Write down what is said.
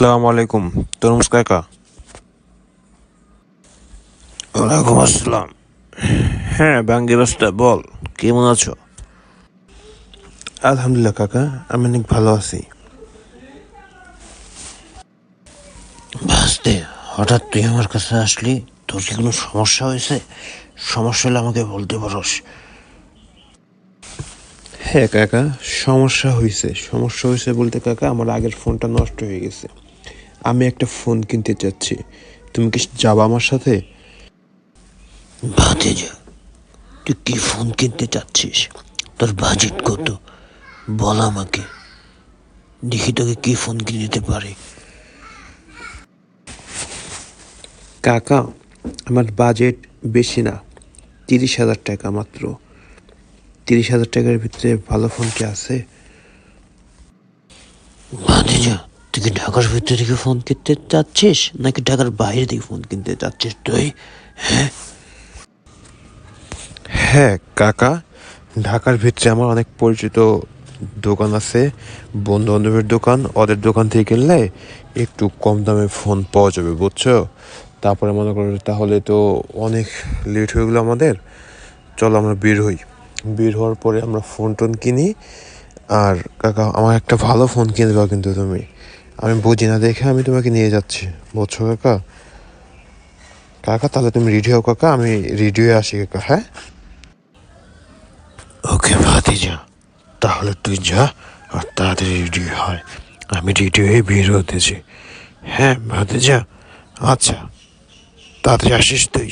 আসসালামু আলাইকুম। তরমুজ কাকা ওয়ালাইকুম আসসালাম। হ্যাঁ বাঙ্গি রাস্তা বল কেমন আছো? আলহামদুলিল্লাহ কাকা আমি অনেক ভালো আছি। ভাসতে হঠাৎ তুই আমার কাছে আসলি তোর কি কোনো সমস্যা হয়েছে? সমস্যা হলে আমাকে বলতে পারস। হ্যাঁ কাকা সমস্যা হয়েছে। সমস্যা হয়েছে বলতে কাকা আমার আগের ফোনটা নষ্ট হয়ে গেছে। আমি একটা ফোন কিনতে চাচ্ছি। তুমি কি যাবা আমার সাথে? তুই কি ফোন কিনতে চাচ্ছিস? তোর বাজেট কত? বল আমাকে। দেখি তোকে কি ফোন কিনে দিতে পারি। কাকা আমার বাজেট বেশি না তিরিশ হাজার টাকা মাত্র। তিরিশ হাজার টাকার ভিতরে ভালো ফোন কি আছে? ভাতে যা তুই ঢাকার ভিতরে থেকে ফোন কিনতে চাচ্ছিস? নাকি ঢাকার বাইরে থেকে ফোন কিনতে চাচ্ছিস তুই? হ্যাঁ? কাকা, ঢাকার ভিতরে আমার অনেক পরিচিত দোকান আছে। বন্ধু বান্ধবের দোকান, ওদের দোকান থেকে কিনলে একটু কম দামে ফোন পাওয়া যাবে, বুঝছ? তারপরে মনে করো তাহলে তো অনেক লেট হয়ে গেলো আমাদের। চলো আমরা বের হই। বের হওয়ার পরে আমরা ফোন টোন কিনি। আর কাকা, আমার একটা ভালো ফোন কিনে দেবো কিন্তু তুমি। আমি বুঝি না, দেখে আমি তোমাকে নিয়ে যাচ্ছি। বুঝছ কাকা? কাকা, তাহলে তুমি রেডি হও কাকা? আমি রেডি হয়ে আসি কাকা হ্যাঁ? ওকে ভাতে যা তাহলে তুই যা, আর তাড়াতাড়ি রেডি হয়। আমি রেডি হয়ে বের হতেছি। হ্যাঁ ভাতে যা আচ্ছা। তাড়াতাড়ি আসিস তুই।